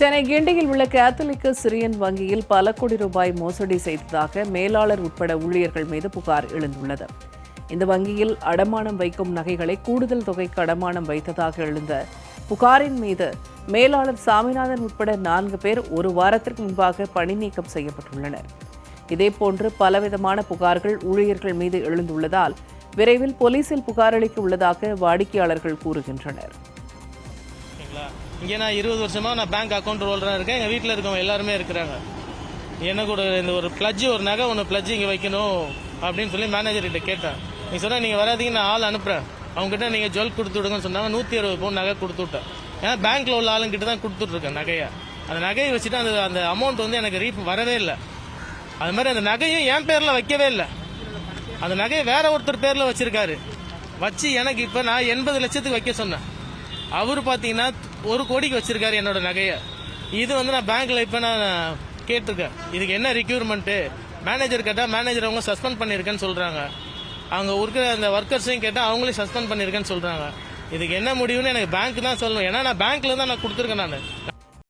சென்னை கிண்டியில் உள்ள கேத்தலிக்க சிரியன் வங்கியில் பல கோடி ரூபாய் மோசடி செய்ததாக மேலாளர் உட்பட ஊழியர்கள் மீது புகார் எழுந்துள்ளது. இந்த வங்கியில் அடமானம் வைக்கும் நகைகளை கூடுதல் தொகைக்கு அடமானம் வைத்ததாக எழுந்த புகாரின் மீது மேலாளர் சாமிநாதன் உட்பட நான்கு பேர் ஒரு வாரத்திற்கு முன்பாக பணி நீக்கம் செய்யப்பட்டுள்ளனர். இதேபோன்று பலவிதமான புகார்கள் ஊழியர்கள் மீது எழுந்துள்ளதால் விரைவில் போலீசில் புகாரளிக்க உள்ளதாக வாடிக்கையாளர்கள் கூறுகின்றனர். இங்கே நான் இருபது வருஷமாக நான் பேங்க் அக்கௌண்ட் ஹோல்டராக இருக்கேன். எங்கள் வீட்டில் இருக்கவங்க எல்லாருமே இருக்கிறாங்க. எனக்கு ஒரு இந்த ஒரு பிளட்ஜ் ஒரு நகை ஒன்று பிளட்ஜ் இங்கே வைக்கணும் அப்படின்னு சொல்லி மேனேஜர்கிட்ட கேட்டேன். நீ சொன்ன நீங்கள் வராதீங்க நான் ஆள் அனுப்புகிறேன் அவங்ககிட்ட நீங்கள் ஜுவல் கொடுத்து விடுங்கன்னு சொன்னாங்க. நூற்றி அறுபது பவுன் நகை கொடுத்து விட்டேன். ஏன்னா பேங்க்கில் உள்ள ஆளுங்கிட்ட தான் கொடுத்துட்ருக்கேன் நகையை. அந்த நகையை வச்சுட்டு அந்த அந்த அமௌண்ட் வந்து எனக்கு ரீஃப் வரவே இல்லை. அது மாதிரி அந்த நகையும் என் பேரில் வைக்கவே இல்லை. அந்த நகையை வேற ஒருத்தர் பேரில் வச்சுருக்காரு. வச்சு எனக்கு இப்போ நான் எண்பது லட்சத்துக்கு வைக்க சொன்னேன். அவர் பார்த்தீங்கன்னா ஒரு கோடிக்கு வச்சிருக்காரு என்னோட நகையை. இது வந்து நான் பேங்க்ல இப்போ நான் கேட்டிருக்கேன். இதுக்கு என்ன ரெக்யூர்மெண்ட்டு மேனேஜர் கேட்டால் மேனேஜர் அவங்க சஸ்பெண்ட் பண்ணியிருக்கேன்னு சொல்கிறாங்க அவங்க இருக்கிற அந்த ஒர்க்கர்ஸையும் கேட்டால் அவங்களையும் சஸ்பெண்ட் பண்ணியிருக்கேன்னு சொல்கிறாங்க இதுக்கு என்ன முடிவுன்னு எனக்கு பேங்க் தான் சொல்லணும். ஏன்னா நான் பேங்க்கில் தான் நான் கொடுத்துருக்கேன் நான்.